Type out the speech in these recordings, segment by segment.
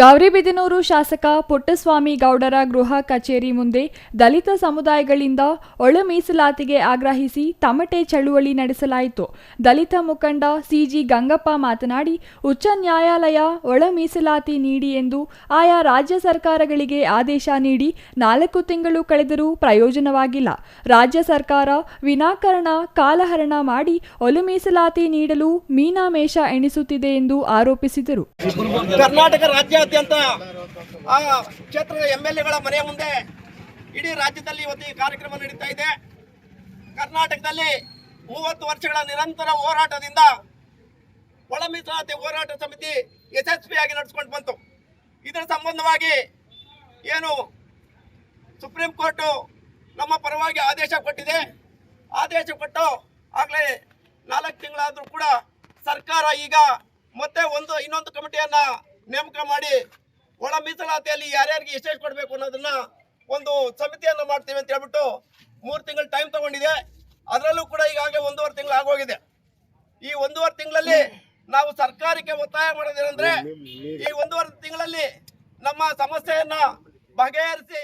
ಗೌರಿಬಿದನೂರು ಶಾಸಕ ಪುಟ್ಟಸ್ವಾಮಿ ಗೌಡರ ಗೃಹ ಕಚೇರಿ ಮುಂದೆ ದಲಿತ ಸಮುದಾಯಗಳಿಂದ ಒಳ ಮೀಸಲಾತಿಗೆ ಆಗ್ರಹಿಸಿ ತಮಟೆ ಚಳುವಳಿ ನಡೆಸಲಾಯಿತು. ದಲಿತ ಮುಖಂಡ ಸಿಜಿ ಗಂಗಪ್ಪ ಮಾತನಾಡಿ, ಉಚ್ಚ ನ್ಯಾಯಾಲಯ ಒಳ ಮೀಸಲಾತಿ ನೀಡಿ ಎಂದು ಆಯಾ ರಾಜ್ಯ ಸರ್ಕಾರಗಳಿಗೆ ಆದೇಶ ನೀಡಿ ನಾಲ್ಕು ತಿಂಗಳು ಕಳೆದರೂ ಪ್ರಯೋಜನವಾಗಿಲ್ಲ. ರಾಜ್ಯ ಸರ್ಕಾರ ವಿನಾಕಾರಣ ಕಾಲಹರಣ ಮಾಡಿ ಒಳ ಮೀಸಲಾತಿ ನೀಡಲು ಮೀನಾಮೇಷ ಎಣಿಸುತ್ತಿದೆ ಎಂದು ಆರೋಪಿಸಿದರು. ಕರ್ನಾಟಕ ರಾಜ್ಯಾದ್ಯಂತ ಆ, ಕ್ಷೇತ್ರದ ಎಂ ಎಲ್ ಎಗಳ ಮನೆಯ ಮುಂದೆ ಇಡೀ ರಾಜ್ಯದಲ್ಲಿ ಇವತ್ತು ಈ ಕಾರ್ಯಕ್ರಮ ನಡೀತಾ ಇದೆ. ಕರ್ನಾಟಕದಲ್ಲಿ ಮೂವತ್ತು ವರ್ಷಗಳ ನಿರಂತರ ಹೋರಾಟದಿಂದ ಒಳ ಹೋರಾಟ ಸಮಿತಿ ಯಶಸ್ವಿಯಾಗಿ ನಡೆಸ್ಕೊಂಡು ಬಂತು. ಇದರ ಸಂಬಂಧವಾಗಿ ಏನು ಸುಪ್ರೀಂ ಕೋರ್ಟು ನಮ್ಮ ಪರವಾಗಿ ಆದೇಶ ಕೊಟ್ಟಿದೆ. ಆದೇಶ ಕೊಟ್ಟು ಆಗಲೇ ನಾಲ್ಕು ತಿಂಗಳಾದರೂ ಕೂಡ ಸರ್ಕಾರ ಈಗ ಮತ್ತೆ ಒಂದು ಇನ್ನೊಂದು ಕಮಿಟಿಯನ್ನ ನೇಮಕ ಮಾಡಿ ಒಳ ಮೀಸಲಾತಿಯಲ್ಲಿ ಯಾರ್ಯಾರಿಗೆ ಎಷ್ಟೆಷ್ಟು ಕೊಡಬೇಕು ಅನ್ನೋದನ್ನ ಒಂದು ಸಮಿತಿಯನ್ನು ಮಾಡ್ತೀವಿ ಅಂತ ಹೇಳ್ಬಿಟ್ಟು ಮೂರು ತಿಂಗಳು ಟೈಮ್ ತಗೊಂಡಿದೆ. ಅದರಲ್ಲೂ ಕೂಡ ಈಗಾಗಲೇ ಒಂದೂವರೆ ತಿಂಗಳು ಆಗೋಗಿದೆ. ಈ ಒಂದೂವರೆ ತಿಂಗಳಲ್ಲಿ ನಾವು ಸರ್ಕಾರಕ್ಕೆ ಒತ್ತಾಯ ಮಾಡೋದೇನೆಂದ್ರೆ ಈ ಒಂದೂವರೆ ತಿಂಗಳಲ್ಲಿ ನಮ್ಮ ಸಮಸ್ಯೆಯನ್ನ ಬಗೆಹರಿಸಿ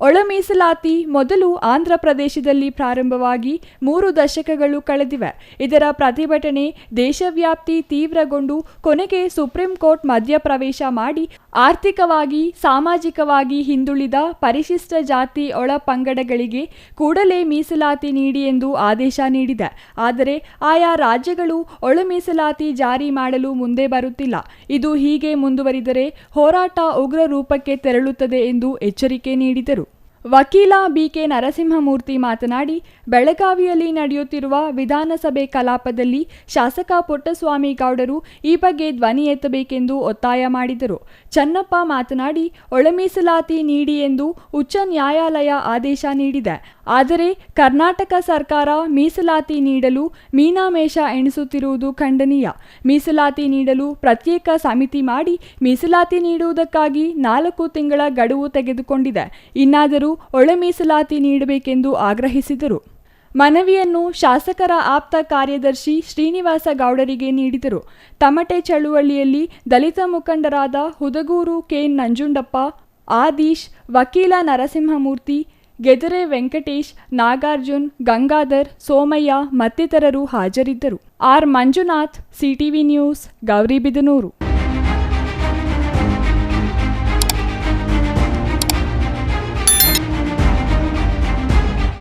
ಒಳ ಮೀಸಲಾತಿ ಮೊದಲು ಆಂಧ್ರ ಪ್ರದೇಶದಲ್ಲಿ ಪ್ರಾರಂಭವಾಗಿ ಮೂರು ದಶಕಗಳು ಕಳೆದಿವೆ. ಇದರ ಪ್ರತಿಭಟನೆ ದೇಶವ್ಯಾಪ್ತಿ ತೀವ್ರಗೊಂಡು ಕೊನೆಗೆ ಸುಪ್ರೀಂ ಕೋರ್ಟ್ ಮಧ್ಯಪ್ರವೇಶ ಮಾಡಿ ಆರ್ಥಿಕವಾಗಿ, ಸಾಮಾಜಿಕವಾಗಿ ಹಿಂದುಳಿದ ಪರಿಶಿಷ್ಟ ಜಾತಿ ಒಳ ಪಂಗಡಗಳಿಗೆ ಕೂಡಲೇ ಮೀಸಲಾತಿ ನೀಡಿ ಎಂದು ಆದೇಶ ನೀಡಿದೆ. ಆದರೆ ಆಯಾ ರಾಜ್ಯಗಳು ಒಳ ಮೀಸಲಾತಿ ಜಾರಿ ಮಾಡಲು ಮುಂದೆ ಬರುತ್ತಿಲ್ಲ. ಇದು ಹೀಗೆ ಮುಂದುವರಿದರೆ ಹೋರಾಟ ಉಗ್ರ ರೂಪಕ್ಕೆ ತೆರಳುತ್ತದೆ ಎಂದು ಎಚ್ಚರಿಕೆ ನೀಡಿದರು. ವಕೀಲ ಬಿಕೆ ನರಸಿಂಹಮೂರ್ತಿ ಮಾತನಾಡಿ, ಬೆಳಗಾವಿಯಲ್ಲಿ ನಡೆಯುತ್ತಿರುವ ವಿಧಾನಸಭೆ ಕಲಾಪದಲ್ಲಿ ಶಾಸಕ ಪುಟ್ಟಸ್ವಾಮಿ ಗೌಡರು ಈ ಬಗ್ಗೆ ಧ್ವನಿ ಎತ್ತಬೇಕೆಂದು ಒತ್ತಾಯ ಮಾಡಿದರು. ಚನ್ನಪ್ಪ ಮಾತನಾಡಿ, ಒಳಮೀಸಲಾತಿ ನೀಡಿ ಎಂದು ಉಚ್ಚ ನ್ಯಾಯಾಲಯ ಆದೇಶ ನೀಡಿದೆ. ಆದರೆ ಕರ್ನಾಟಕ ಸರ್ಕಾರ ಮೀಸಲಾತಿ ನೀಡಲು ಮೀನಾಮೇಷ ಎಣಿಸುತ್ತಿರುವುದು ಖಂಡನೀಯ. ಮೀಸಲಾತಿ ನೀಡಲು ಪ್ರತ್ಯೇಕ ಸಮಿತಿ ಮಾಡಿ ಮೀಸಲಾತಿ ನೀಡುವುದಕ್ಕಾಗಿ ನಾಲ್ಕು ತಿಂಗಳ ಗಡುವು ತೆಗೆದುಕೊಂಡಿದೆ. ಇನ್ನಾದರೂ ಒಳ ಮೀಸಲಾತಿ ನೀಡಬೇಕೆಂದು ಆಗ್ರಹಿಸಿದರು. ಮನವಿಯನ್ನು ಶಾಸಕರ ಆಪ್ತ ಕಾರ್ಯದರ್ಶಿ ಶ್ರೀನಿವಾಸ ಗೌಡರಿಗೆ ನೀಡಿದರು. ತಮಟೆ ಚಳುವಳಿಯಲ್ಲಿ ದಲಿತ ಮುಖಂಡರಾದ ಹುದಗೂರು ಕೆ. ನಂಜುಂಡಪ್ಪ, ಆದೀಶ್, ವಕೀಲ ನರಸಿಂಹಮೂರ್ತಿ ಗೆದರೆ ವೆಂಕಟೇಶ್ ನಾಗಾರ್ಜುನ್ ಗಂಗಾಧರ್ ಸೋಮಯ್ಯ ಮತ್ತಿತರರು ಹಾಜರಿದ್ದರು. R Manjunath CTV news Gauribidanur.